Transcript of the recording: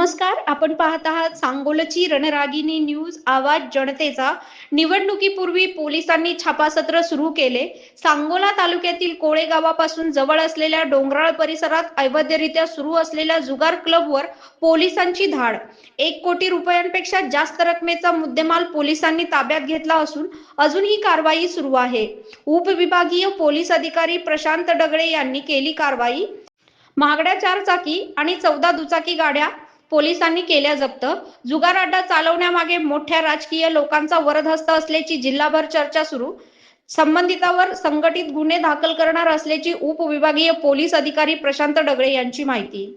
नमस्कार आपण पाहत आहात सांगोलची रणरागिनी न्यूज आवाज जनतेचा. निवडणुकीपूर्वी पोलिसांनी छापासत्र सुरू केले. सांगोला तालुक्यातील कोळे गावापासून जवळ असलेल्या डोंगराळ परिसरात अवैधरित्या सुरू असलेल्या जुगार क्लबवर पोलिसांची धाड. एक कोटी रुपयांपेक्षा जास्त रकमेचा मुद्देमाल पोलिसांनी ताब्यात घेतला असून अजून ही कारवाई सुरू आहे. उपविभागीय पोलीस अधिकारी प्रशांत डगळे यांनी केली कारवाई. महागड्या चार चाकी आणि चौदा दुचाकी गाड्या पोलिसांनी केल्या जप्त. जुगार अड्डा चालवण्यामागे मोठ्या राजकीय लोकांचा वरदहस्त असल्याची जिल्हाभर चर्चा सुरू. संबंधितावर संघटित गुन्हे दाखल करणार असल्याची उपविभागीय पोलीस अधिकारी प्रशांत डगळे यांची माहिती.